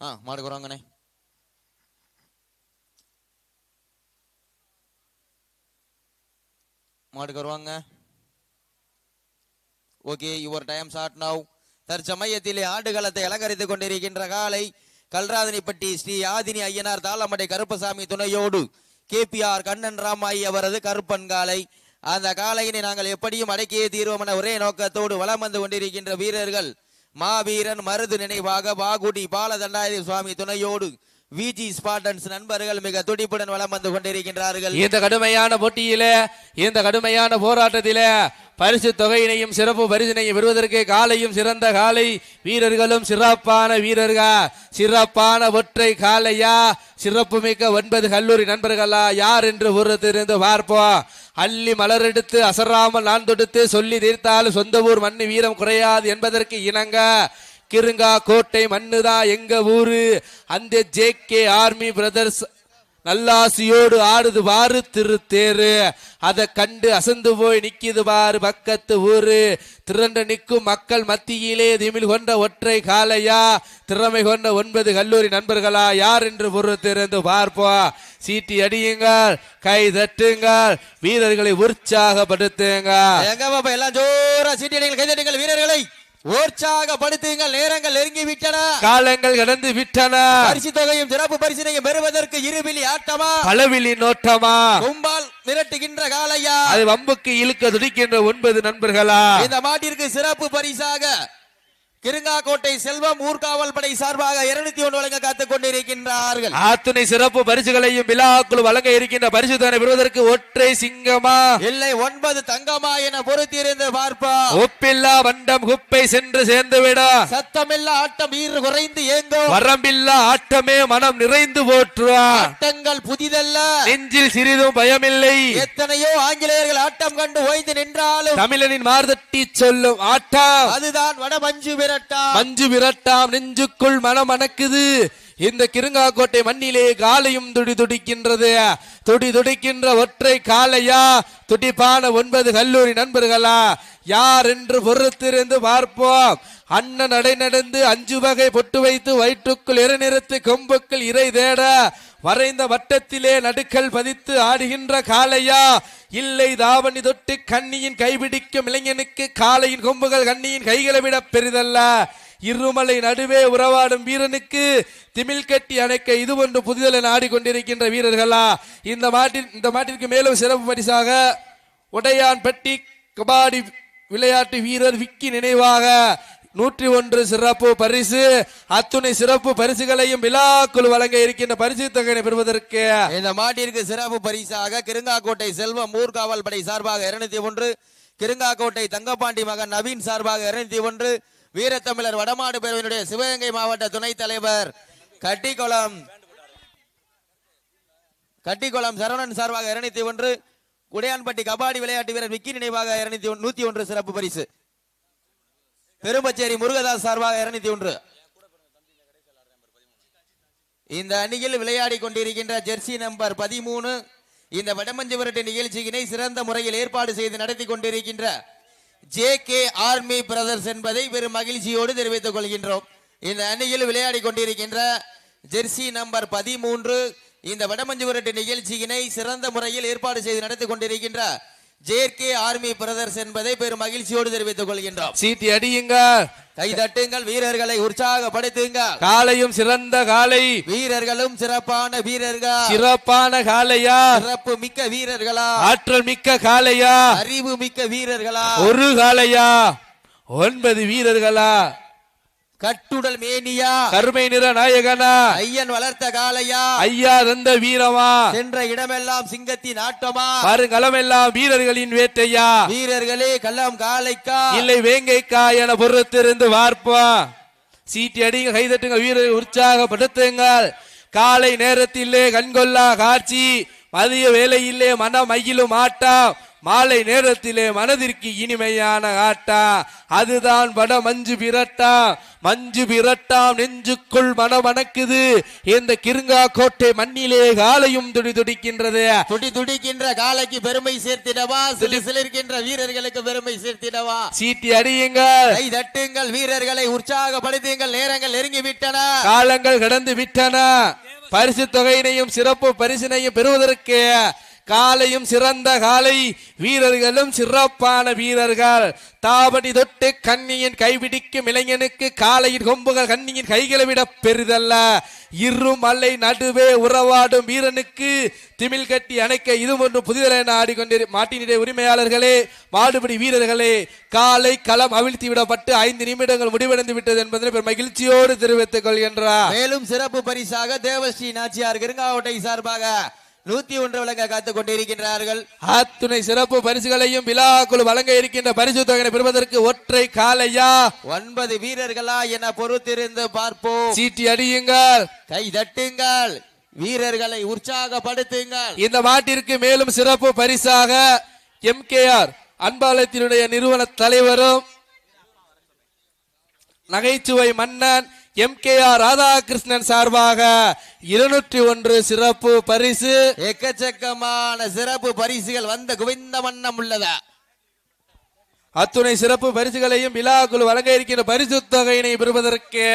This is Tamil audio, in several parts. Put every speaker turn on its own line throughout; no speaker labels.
ஆ மாடுக்கு வருவாங்கண்ணே மாடுக்கு வருவாங்க. Okay your time start now தற்சமயத்திலே ஆடுகளத்தை அலங்கரித்துக் கொண்டிருக்கின்ற காலை கல்ராதனிப்பட்டி ஸ்ரீ ஆதினி ஐயனார் தாளமடை கருப்பசாமி துணையோடு கேபிஆர் கண்ணன் ராமாயி அவரது கருப்பன் காலை. அந்த காலையினை நாங்கள் எப்படியும் அடக்கியே தீர்வோம் என ஒரே நோக்கத்தோடு வலம் வந்து கொண்டிருக்கின்ற வீரர்கள் மாவீரன் மருது நினைவாக வாகுடி பாலதண்டாயுத சுவாமி துணையோடு விஜி ஸ்பாட்டன்ஸ் நண்பர்கள் மிக துடிப்புடன் வளம் வந்து கொண்டிருக்கின்றார்கள்.
இந்த கடுமையான போட்டியில இந்த கடுமையான போராட்டத்தில பரிசு தொகையினையும் சிறப்பு பரிசினையும் பெறுவதற்கு காலையும் சிறந்த காலை வீரர்களும் சிறப்பான வீரர்கள் சிறப்பான ஒற்றை காலையா சிறப்பு மிக்க ஒன்பது கல்லூரி நண்பர்களா யார் என்று பொறுத்திருந்து பார்ப்போம். அள்ளி மலரெடுத்து அசராமல் நான் தொடுத்து சொல்லி தீர்த்தால் சொந்த ஊர் மண்ணு வீரம் குறையாது என்பதற்கு இணங்க. கிருங்கா கோட்டை மண்ணுதான் எங்க ஊரு? அந்த ஜே கே ஆர்மி பிரதர்ஸ் நல்லாசியோடு ஆடுது வாரு திருத்தேரு அதை கண்டு அசந்து போய் நிக்கிது பாரு பக்கத்து ஊரு. திரண்டு நிற்கும் மக்கள் மத்தியிலே திமிழ் கொண்ட ஒற்றை காலையா திறமை கொண்ட ஒன்பது கல்லூரி நண்பர்களா யார் என்று பொறுத்திருந்து பார்ப்போம். சீட்டி அடியுங்கள் கை தட்டுங்கள் வீரர்களை உற்சாகப்படுத்துங்க
எங்க பாப்பா எல்லாம் ஜோரா சீட்டியடிகள் கைதட்டுங்கள் வீரர்களை. உற்சாகப்படுத்துங்கள் நேரங்கள் நெருங்கி விட்டன
காலங்கள் கடந்து விட்டன.
பரிசு தொகையும் சிறப்பு பரிசினையும் பெறுவதற்கு இருபிலி ஆட்டமா?
பலவிழி நோட்டமா?
கும்பால் மிரட்டுகின்ற காலையா
அது வம்புக்கு இழுக்க துடிக்கின்ற ஒன்பது நண்பர்களா?
இந்த மாட்டிற்கு சிறப்பு பரிசாக கிருங்காக்கோட்டை செல்வம் ஊர்காவல் படை சார்பாக இருநூத்தி ஒன்று வழங்க காத்துக் கொண்டிருக்கின்றார்கள்.
ஆத்துணை சிறப்பு பரிசுகளையும் விழாக்குழு வழங்க இருக்கின்ற பரிசு தானே பெறுவதற்கு ஒற்றை சிங்கமா?
இல்லை ஒன்பது தங்கமா என பொறுத்திருந்து பார்ப்போம்
ஒப்பில்லா வண்டம் குப்பை சென்று சேர்ந்துவிட.
சத்தமில்லா ஆட்டம் வீறு குறைந்து ஏங்கும்
வரம்பில்லா ஆட்டமே மனம் நிறைந்து போற்றுவா.
ஆட்டங்கள் புதிதல்ல.
நெஞ்சில் சிறிதும் பயமில்லை.
எத்தனையோ ஆங்கிலேயர்கள் ஆட்டம் கண்டு ஓய்ந்து நின்றாலும்.
தமிழனின் மார்தட்டி சொல்லும் ஆட்டம்
அதுதான் வடமஞ்சு விரட்டாம்.
மஞ்சு விரட்டாம். நெஞ்சுக்குள் மனம் அணக்குது. இந்த கிருங்காக்கோட்டை மண்ணிலே காலையும் துடி துடிக்கின்றது துடி துடிக்கின்ற ஒற்றை காலையா துடிப்பான ஒன்பது கல்லூரி நண்பர்களா? யார் என்று பொறுத்திருந்து பார்ப்போம். அண்ணன் நடை நடந்து அஞ்சு வகை பொட்டு வைத்து வயிற்றுக்குள் இறைநிறுத்து கொம்புக்குள் இறை தேட வரைந்த வட்டத்திலே நடுக்கல் பதித்து ஆடுகின்ற காளையா? இல்லை தாவணி தொட்டு கண்ணியின் கைபிடிக்கும் இளைஞனுக்கு காளையின் கொம்புகள் கண்ணியின் கைகளை விட பெரிதல்ல. இருமலை நடுவே உறவாடும் வீரனுக்கு திமிழ் கட்டி அணைக்க இது ஒன்று புதிதல் என ஆடிக்கொண்டிருக்கின்ற வீரர்களா? இந்த மாட்டின் இந்த மாட்டிற்கு மேலும் சிறப்பு பரிசாக உடையான்பட்டி கபாடி விளையாட்டு வீரர் விக்கி நினைவாக நூற்றி ஒன்று சிறப்பு பரிசு. அத்துணை சிறப்பு பரிசுகளையும் விழாக்குழு வழங்க இருக்கின்ற பரிசு தொகையை பெறுவதற்கு
இந்த மாட்டிற்கு சிறப்பு பரிசாக கிருங்காக்கோட்டை செல்வம் ஊர்காவல் படை சார்பாக இருநூத்தி ஒன்று கிருங்காக்கோட்டை தங்கப்பாண்டி மகன் நவீன் சார்பாக இருநூத்தி ஒன்று வீரத்தமிழர் வடமாடு பேரவையினுடைய சிவகங்கை மாவட்ட துணைத் தலைவர் கட்டிக்குளம். கட்டிக்குளம் சரவணன் சார்பாக இருநூத்தி ஒன்று குடையான்பட்டி கபாடி விளையாட்டு வீரர் விக்கி நினைவாக இருநூத்தி நூத்தி ஒன்று சிறப்பு பரிசு. பெரும்பச்சேரி முருகதாஸ் சார்பாக இருநூத்தி ஒன்று. இந்த அணியில் விளையாடி கொண்டிருக்கின்ற ஜெர்சி நம்பர் பதிமூணு இந்த வடமஞ்சு விரட்டு நிகழ்ச்சியினை சிறந்த முறையில் ஏற்பாடு செய்து நடத்தி கொண்டிருக்கின்ற ஜே கே ஆர்மி பிரதர்ஸ் என்பதை பெரும் மகிழ்ச்சியோடு தெரிவித்துக் கொள்கின்றோம். இந்த அணியில் விளையாடி கொண்டிருக்கின்ற ஜெர்சி நம்பர் பதிமூன்று இந்த வடமஞ்சு விரட்டு நிகழ்ச்சியினை சிறந்த முறையில் ஏற்பாடு செய்து நடத்தி கொண்டிருக்கின்ற ஜே கே ஆர்மி பிரதர்ஸ் என்பதை பெரும் மகிழ்ச்சியோடு தெரிவித்துக் கொள்கின்றோம்.
சீட்டி அடியுங்க
கை தட்டுங்கள் வீரர்களை உற்சாகப்படுத்துங்கள்
காலையும் சிறந்த காலை.
வீரர்களும் சிறப்பான வீரர்கள்.
சிறப்பான காலையா?
சிறப்பு மிக்க வீரர்களா?
ஆற்றல் மிக்க காலையா?
அறிவு மிக்க வீரர்களா?
ஒரு காலையா? ஒன்பது வீரர்களா?
கட்டுடல் மேனியா.
கருமை நிற நாயகனா.
ஐயன் வளர்த்த காளையா.
ஐயா தந்த வீரமா.
சென்ற இடமெல்லாம் சிங்கத்தின் ஆட்டமா.
வருங்களமெல்லாம் வீரர்களின் வேட்டையா.
வீரர்களே கள்ளம் காளைக்கா.
இல்லை வேங்கைக்கா என பொறுத்திருந்து பார்ப்போம் சீட்டி அடிங்க கைதட்டுங்க வீரரை உற்சாகப்படுத்துங்கள். காலை நேரத்திலே கண்கொள்ளா காட்சி. மதிய வேளையிலே மன மயிலும் ஆட்டம். மாலை நேரத்திலே மனதிற்கு இனிமையான ஆட்டா. அதுதான் வட மஞ்சு விரட்டா. மஞ்சு விரட்டாம் நெஞ்சுக்குள் மனமணக்குது இந்த கிருங்கா கோட்டை மண்ணிலே காலையும் துடி துடிக்கின்றது.
துடி துடிக்கின்ற காலைக்கு பெருமை சேர்த்திடவா? சிலு சிலிர்க்கின்ற வீரர்களுக்கு பெருமை சேர்த்திடவா?
சீட்டி அடியுங்கள்.
கை தட்டுங்கள் வீரர்களை உற்சாகப்படுத்துங்கள். நேரங்கள் நெருங்கி விட்டன
காலங்கள் கடந்து விட்டன. பரிசு தொகையினையும் சிறப்பு பரிசினையும் பெறுவதற்கு காலையும் சிறந்த காலை. வீரர்களும் சிறப்பான வீரர்கள். தாவடி தொட்டு கண்ணியின் கைபிடிக்கும் இளைஞனுக்கு காலையின் கொம்புகள் கண்ணியின் கைகளை விட பெரிதல்ல. இரு மலை நடுவே உறவாடும் வீரனுக்கு திமிழ் கட்டி அணைக்க இது ஒன்று புதிதென ஆடிக்கொண்டிரு மாட்டினுடைய உரிமையாளர்களே மாடுபடி வீரர்களே காலை களம் அவிழ்த்தி விடப்பட்டு ஐந்து நிமிடங்கள் முடிவடைந்து விட்டது என்பதனை பெரும் மகிழ்ச்சியோடு தெரிவித்துக் கொள்கின்றார்.
மேலும் சிறப்பு பரிசாக தேவஸ்ரீ நாச்சியார் கிருங்காவட்டை சார்பாக நூத்தி ஒன்று வழங்க காத்துக் கொண்டிருக்கின்றார்கள்.
அத்துணை சிறப்பு பரிசுகளையும் விழாக்குழு வழங்க இருக்கின்ற பரிசு தொகையை பெறுவதற்கு ஒற்றை காலையா
ஒன்பது வீரர்களா என பொறுத்திருந்து பார்ப்போம்.
சீட்டி அடியுங்கள்.
கை தட்டுங்கள். வீரர்களை உற்சாகப்படுத்துங்கள்.
இந்த மாட்டிற்கு மேலும் சிறப்பு பரிசாக எம்கேஆர் அன்பாலயத்தினுடைய நிறுவன தலைவரும் நகைச்சுவை மன்னன் எம்கேஆர் ராதாகிருஷ்ணன் சார்பாக இருநூற்றி ஒன்று சிறப்பு பரிசு.
எக்கச்சக்கமான சிறப்பு பரிசுகள் வந்த குவிந்த வண்ணம் உள்ளதா?
அத்துணை சிறப்பு பரிசுகளையும் விழாக்குழு வழங்க இருக்கின்ற பரிசு தொகையினை பெறுவதற்கு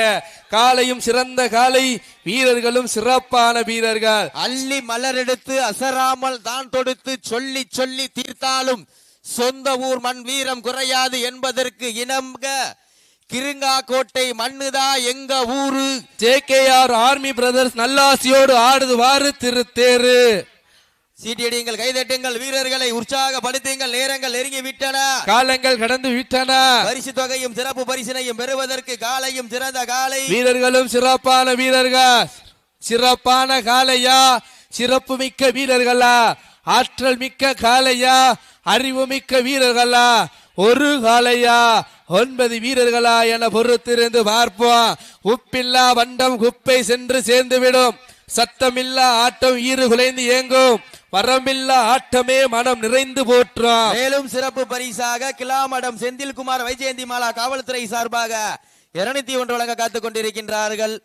காலையும் சிறந்த காலை வீரர்களும் சிறப்பான வீரர்கள்.
அள்ளி மலர் எடுத்து அசராமல் தான் தொடுத்து சொல்லி சொல்லி தீர்த்தாலும் சொந்த ஊர் மண் வீரம் குறையாது என்பதற்கு இனம்க கிருங்கா கோட்டை மண்ணுதா எங்க ஊரு?
ஜேகேஆர் ஆர்மி பிரதர்ஸ் நல்லாசியோடு ஆடுதுவாறு திருத்தேரு
சீட்டியடியுங்கள் கைதட்டுங்கள் வீரர்களை உற்சாகப்படுத்துங்கள் நேரங்கள் நெருங்கி விட்டன
காலங்கள் கடந்து விட்டன.
பரிசு தொகையும் சிறப்பு பரிசினையும் பெறுவதற்கு காலையும் சிறந்த காலை.
வீரர்களும் சிறப்பான வீரர்கள். சிறப்பான காளையா சிறப்பு மிக்க வீரர்களா? ஆற்றல் மிக்க காளையா அறிவு மிக்க வீரர்களா? ஒரு காலையா? ஒன்பது வீரர்களா என பொறுத்திருந்து பார்ப்போம். உப்பில்லா வண்டம் குப்பை சென்று சேர்ந்துவிடும். சத்தமில்லா ஆட்டம் ஈறு குலைந்து ஏங்கும் வரமில்லா ஆட்டமே மனம் நிறைந்து போற்றும்.
மேலும் சிறப்பு பரிசாக கிலாமடம் செந்தில்குமார் வைஜெயந்தி மாலா காவல்துறை சார்பாக இருநூத்தி ஒன்று வழங்க காத்துக் கொண்டிருக்கின்றார்கள்.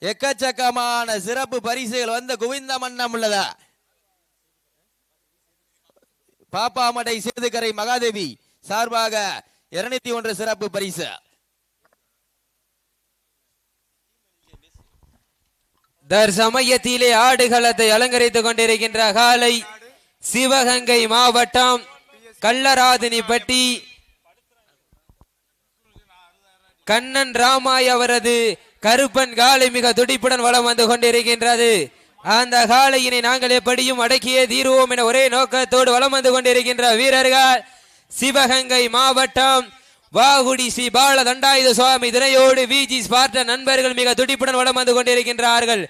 எக்கச்சக்கமான சிறப்பு பரிசுகள் வந்து குவிந்த மன்னம் உள்ளதா. பாப்பாமடை சேதுக்கரை மகாதேவி சார்பாக இருநூத்தி ஒன்று சிறப்பு பரிசு.
தற்சமயத்திலே ஆடுகளத்தை அலங்கரித்துக் கொண்டிருக்கின்ற காலை சிவகங்கை மாவட்டம் கள்ளராதினிப்பட்டி. கண்ணன் ராமாய் அவரது கருப்பன் காலை மிக துடிப்புடன் வலம் வந்து கொண்டிருக்கின்றது. அந்த காலையினை நாங்கள் எப்படியும் அடக்கியே தீருவோம் என ஒரே நோக்கத்தோடு வலம் வந்து கொண்டிருக்கின்ற வீரர்கள். சிவகங்கை மாவட்டம் வாகுடி ஸ்ரீ பால தண்டாயுத சுவாமி திரையோடு விஜி ஸ்பார்ட்ட நண்பர்கள் மிக துடிப்புடன் வளம் வந்து கொண்டிருக்கின்றார்கள்.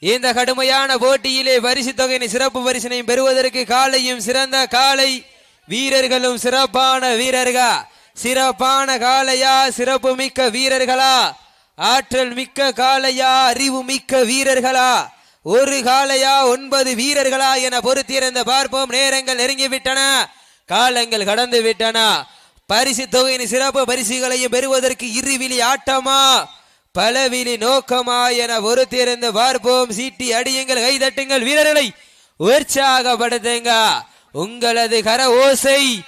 இந்த கடுமையான போட்டியிலே பரிசு தொகையின் சிறப்பு பரிசினையும் பெறுவதற்கு காலையும் சிறந்த காலை வீரர்களும் சிறப்பான வீரர்களா? சிறப்பான காலையா? சிறப்பு மிக்க வீரர்களா? ஆற்றல் மிக்க காளையா அறிவு மிக்க வீரர்களா? ஒரு காலையா ஒன்பது வீரர்களா என பொறுத்திருந்த பார்ப்போம். நேரங்கள் நெருங்கிவிட்டன. காலங்கள் கடந்து விட்டன. பரிசு தொகையின் சிறப்பு பரிசுகளையும் பெறுவதற்கு இருவிழி ஆட்டமா? பலவிழி நோக்கமா என பொறுத்திருந்து பார்ப்போம். சீட்டி அடியுங்கள் கைதட்டுங்கள் வீரர்களை உற்சாகப்படுத்துங்க. உங்களது கர ஓசை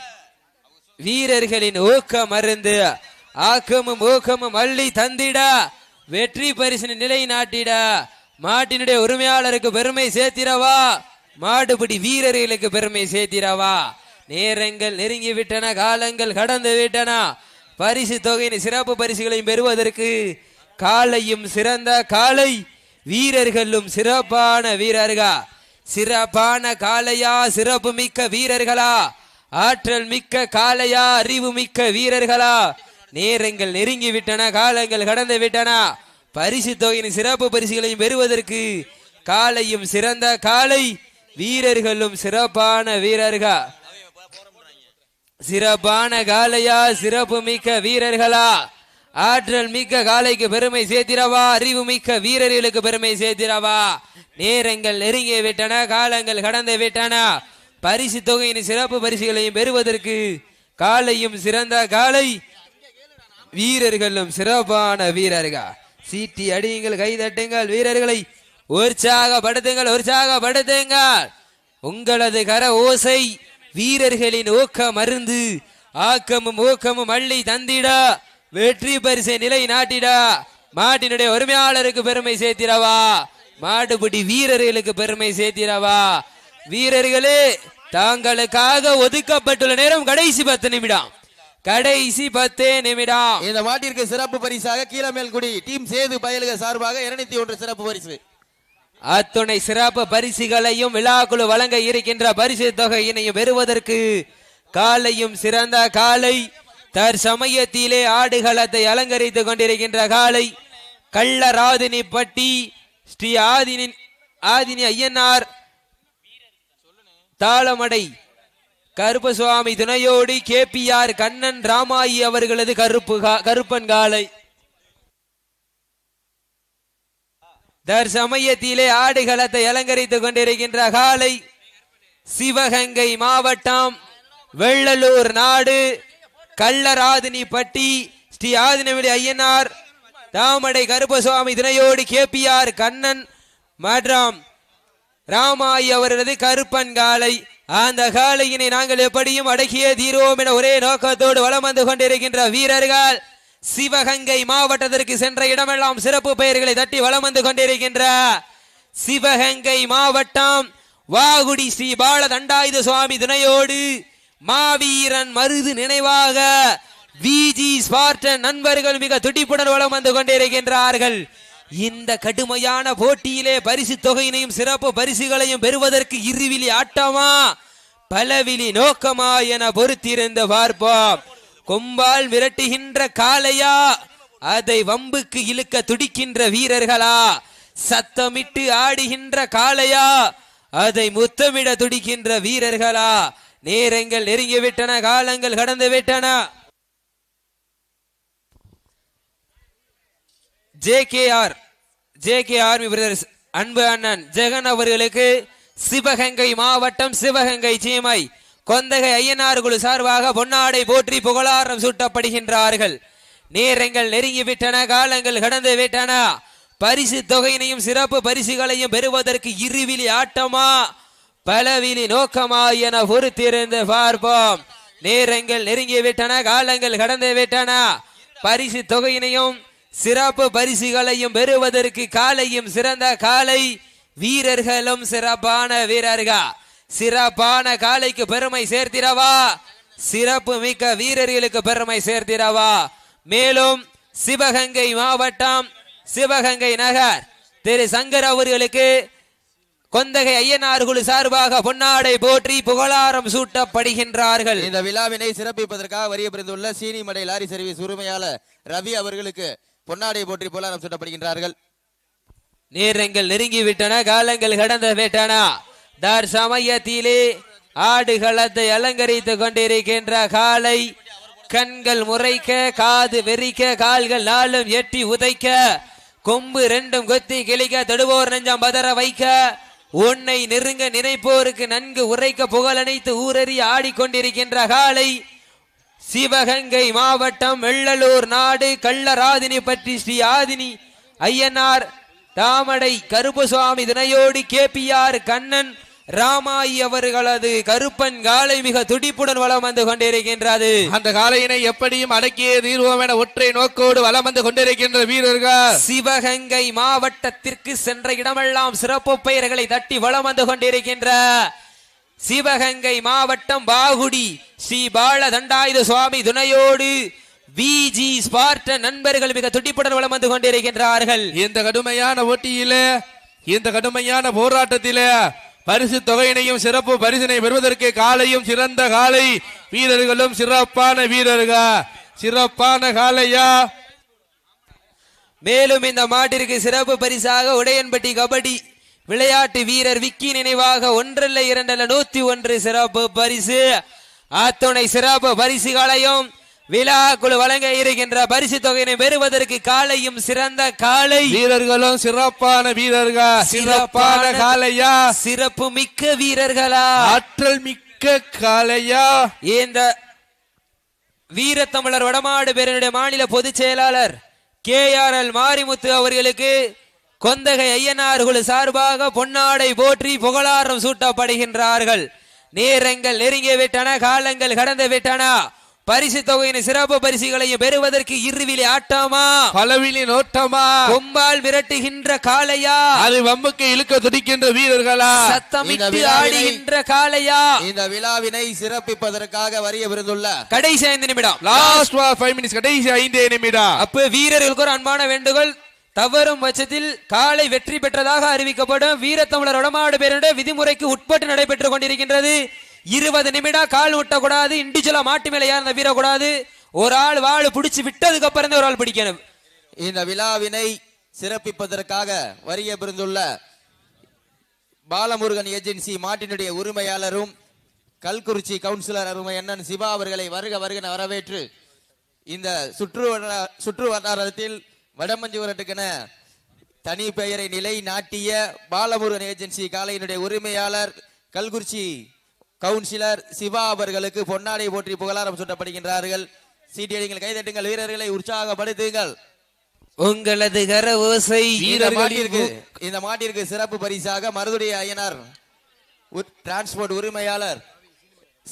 வீரர்களின் ஊக்கம் மருந்து ஆக்கமும் ஊக்கமும் அள்ளி தந்திட வெற்றி பரிசின் நிலை நாட்டிட மாட்டினுடைய உரிமையாளருக்கு பெருமை சேர்த்திரவா மாடுபிடி வீரர்களுக்கு பெருமை சேர்த்திரவா நேரங்கள் நெருங்கி விட்டன காலங்கள் கடந்து விட்டன பரிசு தொகையின் சிறப்பு பரிசுகளையும் பெறுவதற்கு காலையும் சிறந்த காலை வீரர்களும் சிறப்பான வீரர்களா? சிறப்பான காலையா? சிறப்பு மிக்க வீரர்களா? ஆற்றல் மிக்க காளையா அறிவு மிக்க வீரர்களா? நேரங்கள் நெருங்கி விட்டன காலங்கள் கடந்து விட்டன பரிசு தொகையின் சிறப்பு பரிசுகளையும் பெறுவதற்கு காலையும் சிறந்த காலை வீரர்களும் சிறப்பான வீரர்களா? சிறப்பான காளையா சிறப்பு மிக்க வீரர்களா? ஆற்றல் மிக்க காலைக்கு பெருமை சேர்த்திரவா அறிவு மிக்க வீரர்களுக்கு பெருமை சேர்த்திரவா நேரங்கள் நெருங்கி விட்டன காலங்கள் கடந்து விட்டன. பரிசு தொகையின் சிறப்பு பரிசுகளையும் பெறுவதற்கு காலையும் சிறந்த காலை வீரர்களும் சிறப்பான வீரர்கள்? சீட்டி அடியுங்கள் கைதட்டுங்கள் வீரர்களை உற்சாகப்படுத்துங்கள் உற்சாகப்படுத்துங்கள். உங்களது கர ஓசை வீரர்களின் ஊக்க மருந்து ஆக்கமும் ஊக்கமும் அள்ளி தந்திடா வெற்றி பரிசை நிலை நாட்டிடா மாட்டினுடைய உரிமையாளருக்கு பெருமை சேர்த்திடவா? மாடுபிடி வீரர்களுக்கு பெருமை சேர்த்திடவா? வீரர்களே தாங்களுக்காக ஒதுக்கப்பட்டுள்ள நேரம் கடைசி பத்து நிமிடம். கடைசி பத்தே நிமிடம்.
இந்த மாட்டிற்கு சிறப்பு பரிசாக கீழமேல்குடி டீம் சேது பயலுக சார்பாக இருநூத்தி ஒன்று சிறப்பு பரிசு.
அத்துணை சிறப்பு பரிசுகளையும் விழாக்குழு வழங்க இருக்கின்ற பரிசு தொகையினையும் பெறுவதற்கு காலையும் சிறந்த காலை தற்சமயத்திலே ஆடுகளத்தை அலங்கரித்துக் கொண்டிருக்கின்ற காலை கள்ளராதினி பட்டி ஸ்ரீ ஆதினி ஆதினி ஐயனார் தாளமடை கருப்பசுவாமி துணையோடு ஆர் கண்ணன் ராமாயி அவர்களது கருப்பு கா- கருப்பன் காலை. தற்சமயத்திலே ஆடுகளத்தை அலங்கரித்துக் கொண்டிருக்கின்ற காலை சிவகங்கை மாவட்டம் வெள்ளலூர் நாடு கள்ளராதினி பட்டி ஸ்ரீ ஆதினவிடி ஐயனார் தாமடை கருப்பசுவாமி துணையோடு கே பி ஆர் கண்ணன் மற்றும் ராமாயி அவரது கருப்பன் காலை அந்த காளையினை நாங்கள் எப்படியும் அடக்கிய தீரோம் என ஒரே நோக்கத்தோடு வளம் வந்து கொண்டிருக்கின்ற வீரர்கள் சிவகங்கை மாவட்டத்திற்கு சென்ற இடமெல்லாம் சிறப்பு பெயர்களை தட்டி வலம் வந்து கொண்டிருக்கின்ற சிவகங்கை மாவட்டம் வாகுடி ஸ்ரீ பால தண்டாயுத சுவாமி துணையோடு மாவீரன் மருது நினைவாக விஜி ஸ்பார்டன் நண்பர்கள் மிக துடிப்புடன் வளம் வந்து கொண்டிருக்கின்றார்கள். இந்த கடுமையான போட்டியிலே பரிசு தொகையினையும் சிறப்பு பரிசுகளையும் பெறுவதற்கு இருவிலி ஆட்டமா? பலவிழி நோக்கமா என பொறுத்திருந்து பார்ப்போம். கொம்பால் விரட்டுகின்ற காளையா? அதை வம்புக்கு இழுக்க துடிக்கின்ற வீரர்களா? சத்தமிட்டு ஆடுகின்ற காளையா? அதை முத்தமிட துடிக்கின்ற வீரர்களா? நேரங்கள் நெருங்கி விட்டன காலங்கள் கடந்து விட்டன. ஜேகேஆர் ஜேகே ஆர்மி பிரதர்ஸ் அன்பு அண்ணன் ஜெகன் அவர்களுக்கு சிவகங்கை மாவட்டம் சிவகங்கை சீமை கொந்தகை ஐயனார் குழு சார்பாக பொன்னாடை போற்றி புகழாரம் சூட்டப்படுகின்றார்கள். நேரங்கள் நெருங்கி விட்டன காலங்கள் கடந்து விட்டன. பரிசு தொகையினையும் சிறப்பு பரிசுகளையும் பெறுவதற்கு இருவிழி ஆட்டமா பலவிழி நோக்கமா என பொறுத்திருந்து பார்ப்போம். நேரங்கள் நெருங்கி விட்டன காலங்கள் கடந்து விட்டன. பரிசு தொகையினையும் சிறப்பு பரிசுகளையும் பெறுவதற்கு காலையும் சிறந்த காலை வீரர்களும் சிறப்பான வீரர்கள். சிறப்பான காலைக்கு பெருமை சேர்த்திடவா? சிறப்பு மிக்க வீரர்களுக்கு பெருமை சேர்த்திடவா? மேலும் சிவகங்கை மாவட்டம் சிவகங்கை நகர் திரு சங்கர் அவர்களுக்கு கொந்தகை ஐயனார் குழு சார்பாக பொன்னாடை போற்றி புகழாரம் சூட்டப்படுகின்றார்கள்.
இந்த விழாவினை சிறப்பிப்பதற்காக வரிய பிறந்துள்ள சீனிமடை லாரி சர்வீஸ் உரிமையாளர் ரவி அவர்களுக்கு பொன்னாடை போற்றி புகழாரம் சூட்டப்படுகின்றார்கள்.
நேரங்கள் நெருங்கி விட்டன காலங்கள் கடந்து விட்டன. தார் சமயத்திலே ஆடுகளத்தை அலங்கரித்துக் கொண்டிருக்கின்ற காலை கண்கள் முறைக்க காது வெறிக்க கால்கள் நாளும் எட்டி உதைக்க கொம்பு ரெண்டும் கொத்தி கிளிக்க தொடுவோர் நெஞ்சம் பதற வைக்க உன்னை நெருங்க நினைப்போருக்கு நன்கு உரைக்க புகழனைத்து ஊரறி ஆடிக்கொண்டிருக்கின்ற காலை சிவகங்கை மாவட்டம் வெள்ளலூர் நாடு கள்ளராதினி பற்றி ஸ்ரீ ஆதினி ஐயனார் தாமடை கருப்பசுவாமி தினையோடு கேபிஆர் கண்ணன் ராமாயி அவர்களது கருப்பன் காலை மிக துடிப்புடன் வலம் வந்து கொண்டிருக்கின்றது.
அந்த காலையினை எப்படியும் அடக்கியே தீர்வோம் என ஒற்றை நோக்கோடு வலம் வந்து கொண்டிருக்கின்ற வீரர்கள்.
சிவகங்கை மாவட்டத்திற்கு சென்ற இடமெல்லாம் சிறப்பு பெயர்களை தட்டி வலம் வந்து கொண்டிருக்கின்ற சிவகங்கை மாவட்டம் பாகுடி ஸ்ரீ பால தண்டாயுத சுவாமி துணையோடு விஜி ஸ்பார்டன் நண்பர்கள் மிக துடிப்புடன் வலம் வந்து கொண்டிருக்கின்றார்கள்.
இந்த கடுமையான போட்டியிலே இந்த கடுமையான போராட்டத்திலே பரிசு தொகையினையும் சிறப்பு பரிசினை பெறுவதற்கு காலையும் சிறந்த காலை வீரர்களும் சிறப்பான வீரர்கள். சிறப்பான காலையா?
மேலும் இந்த மாட்டிற்கு சிறப்பு பரிசாக உடையன்பட்டி கபடி விளையாட்டு வீரர் விக்கி நினைவாக ஒன்றல்ல இரண்டல்ல நூத்தி ஒன்று சிறப்பு பரிசு. அத்துணை சிறப்பு பரிசுகளையும் விழாக்குழு வழங்க இருக்கின்ற பரிசு தொகையினை பெறுவதற்கு காலையும் சிறந்த காலை.
வீரர்களும் சிறப்பான வீரர்கள். சிறப்பான காளையா
சிறப்பு மிக்க வீரர்களா?
ஆற்றல் மிக்க காளையா
இந்த வீரத்தமிழர் வடமாடு பேரனுடைய மாநில பொதுச் செயலாளர் கே ஆர் எல் மாரிமுத்து அவர்களுக்கு கொந்தகை ஐயனார் குழு சார்பாக பொன்னாடை போற்றி புகழாரம் சூட்டப்படுகின்றார்கள். நேரங்கள் நெருங்கி விட்டன காலங்கள் கடந்து விட்டன. பரிசு தொகையின் சிறப்பு பரிசுகளையும் பெறுவதற்கு இருவிலி ஆட்டமா?
பலவிலி நோட்டமா?
கொம்பால் விரட்டுகின்ற காளையா?
அது வம்புக்கு இழுக்க துடிக்கின்ற வீரர்களா?
சத்தமிட்டு ஆடுகின்ற காளையா?
இந்த விழாவினை சிறப்பிப்பதற்காக வரிய விருந்துள்ள
கடைசி ஐந்து நிமிடம்.
லாஸ்ட் ஃபைவ் மினிட்ஸ் கடைசி ஐந்தே நிமிடம்.
அப்ப வீரர்களுக்கு ஒரு அன்பான வேண்டுகோள். தவறும் பட்சத்தில் காலை வெற்றி பெற்றதாக அறிவிக்கப்படும் வீரத்தமிழர் வடமாடு பேருடைய விதிமுறைக்கு உட்பட்டு நடைபெற்றுக் கொண்டிருக்கின்றது. இருபது நிமிடம் கால் விட்டக்கூடாது இண்டிஜுவலா மாட்டு மேல ஏறின வீரக்கூடாது. ஒரு ஆள் வாள் பிடிச்சு விட்டதுக்கு அப்புறம் தான் ஒரு ஆள் பிடிக்கணும்.
இந்த விழாவினை சிறப்பிப்பதற்காக வரிய பிறந்துள்ள பாலமுருகன் ஏஜென்சி மாட்டினுடைய உரிமையாளரும் கல்குறிச்சி கவுன்சிலர் அருமை அண்ணன் சிவா அவர்களை வருக வருகன வரவேற்று இந்த சுற்று சுற்று வட்டாரத்தில் வடமஞ்சுவரட்டுக்கென தனி பெயரை நிலை நாட்டிய பாலமுருகன் ஏஜென்சி காலையினுடைய உரிமையாளர் கல்குறிச்சி கவுன்சிலர் சிவா அவர்களுக்கு பொன்னாடை போற்றி புகழாரம் சூட்டப்படுகின்றார்கள். சீட்டியடிங்கள் கைதட்டுங்கள் வீரர்களை உற்சாகப்படுத்துங்கள்.
உங்களது கர ஓசை
இந்த மாட்டிற்கு இந்த மாட்டிற்கு சிறப்பு பரிசாக மருதுடைய ஐயனார் டிரான்ஸ்போர்ட் உரிமையாளர்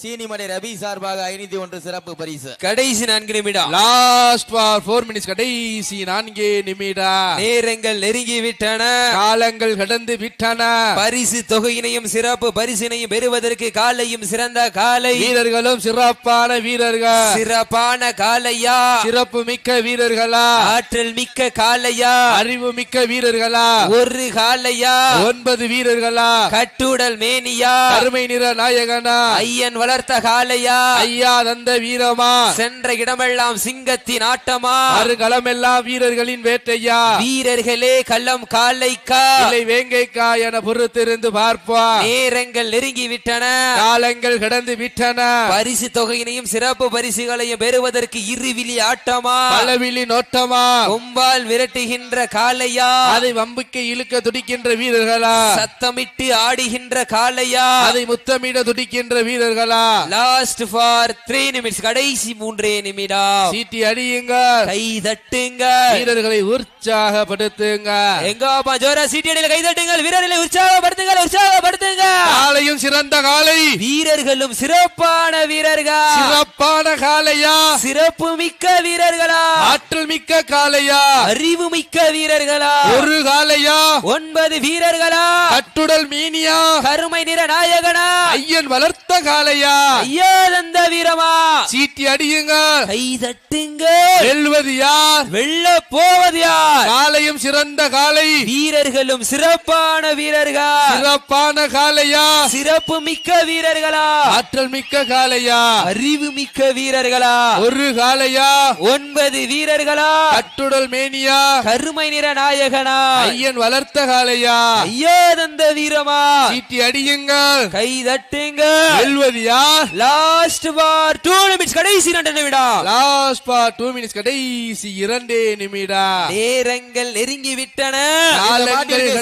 சீனிமடை ரவி சார்பாக ஐநூத்தி ஒன்று சிறப்பு பரிசு.
கடைசி நான்கு நிமிடம்.
லாஸ்ட் ஃபார் ஃபோர் மினிட்ஸ் கடைசி நான்கே நிமிடம்.
நேரங்கள் நெருங்கி விட்டன.
காலங்கள் கடந்து விட்டன.
பரிசு தொகையினையும் சிறப்பு பரிசினையும் பெறுவதற்கு காலையும் சிறந்த காலை.
வீரர்களும் சிறப்பான வீரர்கள்.
சிறப்பான காலையா?
சிறப்பு மிக்க வீரர்களா?
ஆற்றல் மிக்க காலையா?
அறிவு மிக்க வீரர்களா?
ஒரு காலையா?
ஒன்பது வீரர்களா?
கட்டுடல் மேனியா?
கருமை நிற நாயகனா?
ஐயன் வளர்த்த காலையா
ஐயா தந்த வீரமா?
சென்ற இடமெல்லாம் சிங்கத்தின் ஆட்டமா?
அருகளமெல்லாம் வீரர்களின் வேட்டையா?
வீரர்களே கள்ளம் காலைக்கா
இல்லை வேங்கைக்கா என பொறுத்திருந்து பார்ப்பா.
நேரங்கள் நெருங்கி விட்டன
காலங்கள் கடந்து விட்டன.
பரிசு தொகையினையும் சிறப்பு பரிசுகளையும் பெறுவதற்கு இருவிழி ஆட்டமா?
பலவிழி நோட்டமா?
கொம்பால் விரட்டுகின்ற காலையா
அதை வம்புக்கு இழுக்க துடிக்கின்ற வீரர்களா?
சத்தமிட்டு ஆடுகின்ற காலையா
அதை முத்தமிட துடிக்கின்ற வீரர்களா?
லாஸ்ட் ஃபார் த்ரீ நிமிட்ஸ் கடைசி மூன்றே நிமிடம்.
சீட்டி அடியுங்க
கை தட்டுங்க
வீரர்களை உற்சாகப்படுத்துங்க.
எங்கப்பா ஜோரா சீட்டியடியில் கை தட்டுங்கள். வீரர்களை உற்சாகப்படுத்துங்கள் உற்சாகப்படுத்துங்க
காலையும் சிறந்த காலை.
வீரர்களும் சிறப்பான வீரர்கள்.
சிறப்பான காலையா?
சிறப்பு மிக்க வீரர்களா?
ஆற்றல் மிக்க காலையா?
அறிவு மிக்க வீரர்களா?
ஒரு காலையா?
ஒன்பது வீரர்களா?
கட்டுடல் மீனியா?
கருமை நிற நாயகனா?
ஐயன் வளர்த்த காலையா?
ஐயா. தந்த வீரமா.
சீட்டி அடியுங்க.
கை தட்டுங்க.
வெல்வது யார்?
வெல்ல போவது யார்?
காலையும் சிறந்த காலை.
வீரர்களும் சிறப்பான வீரர்கள்.
சிறப்பான காலையா?
சிறப்பு மிக்க வீரர்களா?
ஆற்றல் மிக்க காலையா?
அறிவு மிக்க வீரர்களா?
ஒரு காலையா?
ஒன்பது வீரர்களா?
கட்டுடல் மேனியா?
கருமை நிற நாயகனா?
ஐயன் வளர்த்த காலையா?
ஐயா தந்த வீரமா?
சீட்டி அடியுங்க.
கை தட்டுங்க.
வெல்வது யார்
லாஸ்ட் பார் டூ நிமிட்ஸ் கடைசி ரெண்டு நிமிடம்
லாஸ்ட் பார் டூ மினிட்ஸ் கடைசி இரண்டே நிமிடம்
நேரங்கள் நெருங்கி விட்டன.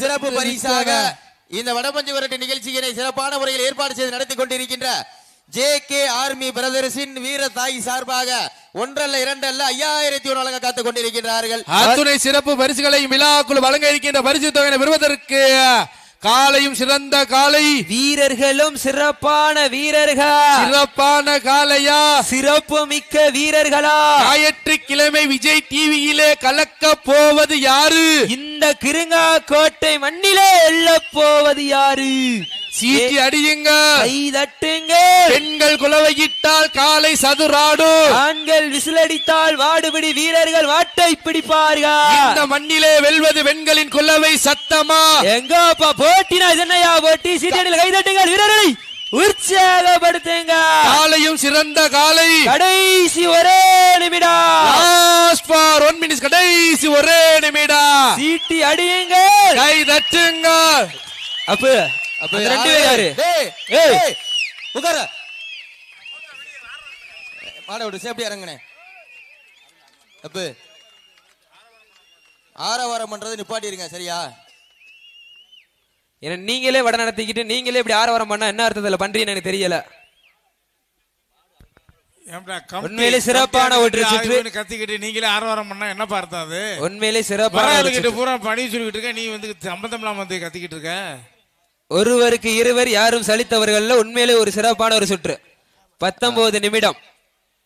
சிறப்பு பரிசாக. இந்த வடபஞ்சு விரட்டு நிகழ்ச்சியினை சிறப்பான முறையில் ஏற்பாடு செய்து நடத்தி கொண்டிருக்கின்ற ஜே கே ஆர்மி பிரதர்ஸின் வீர தாய் சார்பாக ஒன்றல்ல இரண்டல்ல ஐயாயிரத்தி ஒன்று வழங்க காத்துக் கொண்டிருக்கின்றார்கள்.
அத்துணை சிறப்பு பரிசுகளையும் விழாக்குள் வழங்க இருக்கின்ற பரிசு தொகையை பெறுவதற்கு காலையும் சிறந்த காலை.
வீரர்களும் சிறப்பான வீரர்கள்?
சிறப்பான காலையா?
சிறப்பு மிக்க வீரர்களா?
ஞாயிற்றுக்கிழமை விஜய் டிவியிலே கலக்க போவது யாரு?
இந்த கிருங்கா கோட்டை மண்ணிலே எல்ல போவது யாரு?
சீட்டி அடியுங்க.
கை தட்டுங்க.
பெண்கள் குலவையிட்டால் காலை சதுராடும்
ஆண்கள் விசிலடித்தால் வாடுபிடி வீரர்கள் வாட்டை
இந்த
பிடிப்பார்கள்
மண்ணிலே வெல்வது பெண்களின் குலவை சத்தமா?
எங்கப்பா போட்டினா என்னையா போட்டி? சீட்டியடியில் கை தட்டுங்கள். வீரர்களை உற்சாகப்படுத்துங்க.
காலையும் சிறந்த காலை.
கடைசி ஒரே நிமிடம்.
கடைசி ஒரே நிமிடம்.
சீட்டி அடியுங்க
கை தட்டுங்க.
அப்ப
அப்ப
அந்த ரெண்டு பேர் யாரு?
டேய்,
ஏய்.
உட்கார. மாட விடு சேஃப்டி இறங்குனே. தப்பு. ஆரவாரம் பண்றது நிப்பாட்டிருங்க சரியா?
ஏன்னா நீங்களே வட நடத்திக்கிட்டு நீங்களே இப்படி ஆரவாரம் பண்ணா என்ன அர்த்தத்துல பண்றீங்கன்னு எனக்கு தெரியல. உண்மையிலே சிறப்பான ஒரு சுற்று.
கத்திக்கிட்டு நீங்களே ஆரவாரம் பண்ணா என்ன பார்த்தா அது?
உண்மையிலே சிறப்பான.
பூரா பணி சொல்லிட்டு இருக்க நீ வந்து சம்பந்தம் இல்லாம வந்து கத்திக்கிட்டு இருக்க?
ஒருவருக்கு இருவர் யாரும் சலித்தவர்கள் உண்மையிலே ஒரு சிறப்பான ஒரு சுற்று. பத்தொன்பது நிமிடம்.